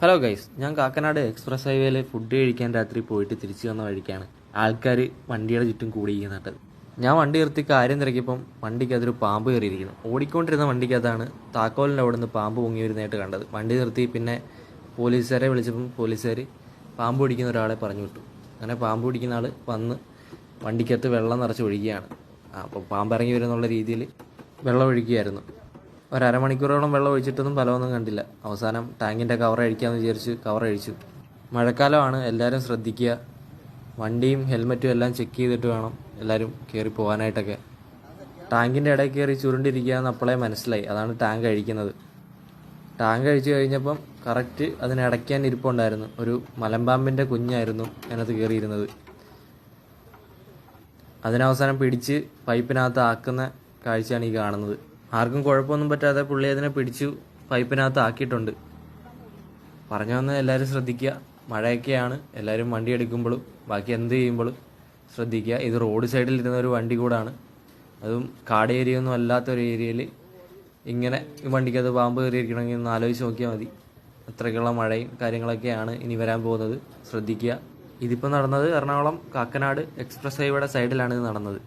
Hello guys ഞാൻ Kakkanad express ഹൈവേയിൽ food കഴിക്കാൻ രാത്രി പോയിട്ട് തിരിച്ചു വന്ന വഴിക്കാണ്. ആൾക്കാർ വണ്ടിയുടെ ചുറ്റും കൂടിയിരിക്കുന്നുണ്ട് ഞാൻ വണ്ടി നിർത്തി കാര്യം തിരക്കിയപ്പം വണ്ടിക്ക് അതൊരു പാമ്പ് കയറിയിരിക്കുന്നു. ഓടിക്കൊണ്ടിരുന്ന വണ്ടിക്കകത്താണ് താക്കോലിന്റെ അവിടെ നിന്ന് പാമ്പ് പൊങ്ങി വരുന്നതായിട്ട് കണ്ടത്. വണ്ടി നിർത്തി പിന്നെ പോലീസുകാരെ വിളിച്ചപ്പം പോലീസുകാർ പാമ്പ് പിടിക്കുന്ന ഒരാളെ പറഞ്ഞു വിട്ടു. അങ്ങനെ പാമ്പ് പിടിക്കുന്ന ആൾ വന്ന് വണ്ടിക്കകത്ത് വെള്ളം നിറച്ച് ഒഴിക്കുകയാണ് അപ്പോൾ പാമ്പ് ഇറങ്ങി വരുന്നുള്ള രീതിയിൽ വെള്ളം ഒഴിക്കുകയായിരുന്നു ഒരു അരമണിക്കൂറോളം വെള്ളം ഒഴിച്ചിട്ടൊന്നും ഫലമൊന്നും കണ്ടില്ല. അവസാനം ടാങ്കിന്റെ കവർ അഴിക്കാമെന്ന് വിചാരിച്ച് കവർ അഴിച്ചു. മഴക്കാലമാണ് എല്ലാവരും ശ്രദ്ധിക്കുക. വണ്ടിയും ഹെൽമറ്റും എല്ലാം ചെക്ക് ചെയ്തിട്ട് വേണം എല്ലാവരും കയറി പോകാനായിട്ടൊക്കെ ടാങ്കിന്റെ ഇടയിൽ കയറി ചുരുണ്ടിരിക്കുക എന്ന് അപ്പോളേ മനസ്സിലായി. അതാണ് ടാങ്ക് അഴിക്കുന്നത്. ടാങ്ക് അഴിച്ചു കഴിഞ്ഞപ്പം കറക്റ്റ് അതിന് അടയ്ക്കാൻ ഇരിപ്പുണ്ടായിരുന്നു. ഒരു മലമ്പാമ്പിന്റെ കുഞ്ഞായിരുന്നു അതിനകത്ത് കയറിയിരുന്നത് അതിനവസാനം പിടിച്ച് പൈപ്പിനകത്ത് ആക്കുന്ന കാഴ്ചയാണ് ഈ കാണുന്നത്. ആർക്കും കുഴപ്പമൊന്നും പറ്റാതെ പുള്ളി അതിനെ പിടിച്ചു പൈപ്പിനകത്ത് ആക്കിയിട്ടുണ്ട്. പറഞ്ഞു വന്ന് എല്ലാവരും ശ്രദ്ധിക്കുക. മഴയൊക്കെയാണ്. എല്ലാവരും വണ്ടി എടുക്കുമ്പോഴും ബാക്കി എന്ത് ചെയ്യുമ്പോഴും ശ്രദ്ധിക്കുക. ഇത് റോഡ് സൈഡിൽ ഇരുന്ന ഒരു വണ്ടി കൂടാണ്. അതും കാട് ഏരിയ ഒന്നും അല്ലാത്ത ഒരു ഏരിയയിൽ ഇങ്ങനെ ഈ വണ്ടിക്കകത്ത് പാമ്പ് കയറിയിരിക്കണമെങ്കിൽ ഒന്ന് ആലോചിച്ച് നോക്കിയാൽ മതി. അത്രയ്ക്കുള്ള മഴയും കാര്യങ്ങളൊക്കെയാണ് ഇനി വരാൻ പോകുന്നത്. ശ്രദ്ധിക്കുക. ഇതിപ്പോൾ നടന്നത് എറണാകുളം കാക്കനാട് എക്സ്പ്രസ് ഹൈവേയുടെ സൈഡിലാണ് ഇത് നടന്നത്.